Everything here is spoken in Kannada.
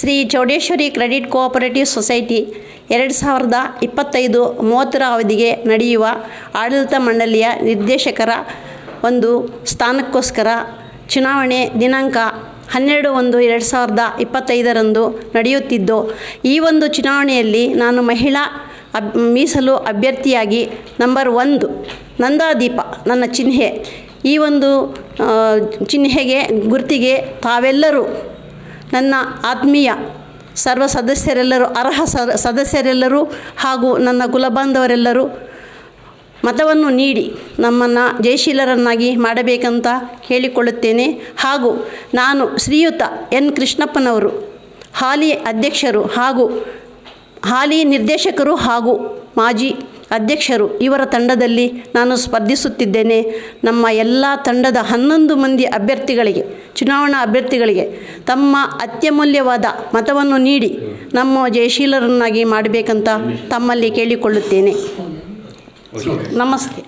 Shri Chowdeshwari credit cooperative society ಎರಡು ಸಾವಿರದ ಇಪ್ಪತ್ತೈದು ಮೂವತ್ತರ ಅವಧಿಗೆ ನಡೆಯುವ ಆಡಳಿತ ಮಂಡಳಿಯ ನಿರ್ದೇಶಕರ ಒಂದು ಸ್ಥಾನಕ್ಕೋಸ್ಕರ ಚುನಾವಣೆ ದಿನಾಂಕ ಹನ್ನೆರಡು ಒಂದು ಎರಡು ಸಾವಿರದ ಇಪ್ಪತ್ತೈದರಂದು ನಡೆಯುತ್ತಿದ್ದು, ಈ ಒಂದು ಚುನಾವಣೆಯಲ್ಲಿ ನಾನು ಮಹಿಳಾ ಅಬ್ ಮೀಸಲು ಅಭ್ಯರ್ಥಿಯಾಗಿ ನಂಬರ್ ಒಂದು ನಂದಾದೀಪ ನನ್ನ ಚಿಹ್ನೆ. ಈ ಒಂದು ಚಿಹ್ನೆಗೆ ಗುರುತಿಗೆ ತಾವೆಲ್ಲರೂ ನನ್ನ ಆತ್ಮೀಯ ಸರ್ವ ಸದಸ್ಯರೆಲ್ಲರೂ, ಅರ್ಹ ಸದಸ್ಯರೆಲ್ಲರೂ ಹಾಗೂ ನನ್ನ ಕುಲಬಾಂಧವರೆಲ್ಲರೂ ಮತವನ್ನು ನೀಡಿ ನಮ್ಮನ್ನು ಜಯಶೀಲರನ್ನಾಗಿ ಮಾಡಬೇಕಂತ ಹೇಳಿಕೊಳ್ಳುತ್ತೇನೆ. ಹಾಗೂ ನಾನು ಶ್ರೀಯುತ ಎನ್. ಕೃಷ್ಣಪ್ಪನವರು, ಹಾಲಿ ಅಧ್ಯಕ್ಷರು ಹಾಗೂ ಹಾಲಿ ನಿರ್ದೇಶಕರು ಹಾಗೂ ಮಾಜಿ ಅಧ್ಯಕ್ಷರು ಇವರ ತಂಡದಲ್ಲಿ ನಾನು ಸ್ಪರ್ಧಿಸುತ್ತಿದ್ದೇನೆ. ನಮ್ಮ ಎಲ್ಲ ತಂಡದ ಹನ್ನೊಂದು ಮಂದಿ ಅಭ್ಯರ್ಥಿಗಳಿಗೆ ಚುನಾವಣಾ ಅಭ್ಯರ್ಥಿಗಳಿಗೆ ತಮ್ಮ ಅತ್ಯಮೂಲ್ಯವಾದ ಮತವನ್ನು ನೀಡಿ ನಮ್ಮ ಜಯಶೀಲರನ್ನಾಗಿ ಮಾಡಬೇಕಂತ ತಮ್ಮಲ್ಲಿ ಕೇಳಿಕೊಳ್ಳುತ್ತೇನೆ. ನಮಸ್ತೆ.